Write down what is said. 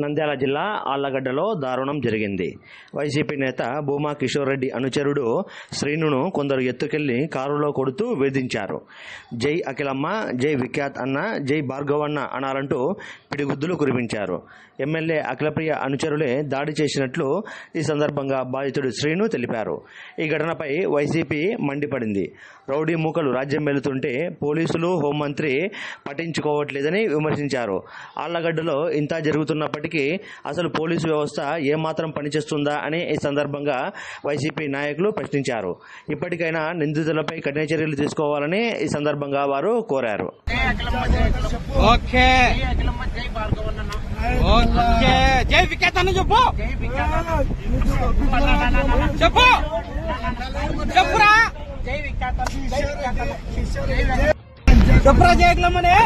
నంద్యాల జిల్లా ఆళ్ళగడ్డలో దారుణం జరిగింది. వైసీపీ నేత భూమా కిషోర్ రెడ్డి అనుచరుడు శ్రీనును కొందరు ఎత్తుకెళ్ళి కారులో కొడుతూ వేధించారు. జై అఖిలమ్మ జై విఖ్యాత్ అన్న జై భార్గవన్న అనాలంటూ పిడిగుద్దులు కురిపించారు. ఎమ్మెల్యే అఖిలప్రియ అనుచరులే దాడి చేసినట్లు ఈ సందర్భంగా బాధితుడు శ్రీను తెలిపారు. ఈ ఘటనపై వైసీపీ మండిపడింది. రౌడీ మూకలు రాజ్యం వెళుతుంటే పోలీసులు హోంమంత్రి పట్టించుకోవట్లేదని విమర్శించారు. ఆళ్ళగడ్డలో ఇంత జరుగుతున్నప్పటికీ అసలు పోలీసు వ్యవస్థ ఏమాత్రం పనిచేస్తుందా అని ఈ సందర్భంగా వైసీపీ నాయకులు ప్రశ్నించారు. ఇప్పటికైనా నిందితులపై కఠిన చర్యలు తీసుకోవాలని ఈ సందర్భంగా వారు కోరారు. జై చెప్పు. చెప్పు. చెప్పురా. చెప్పురా జయకులమ్మని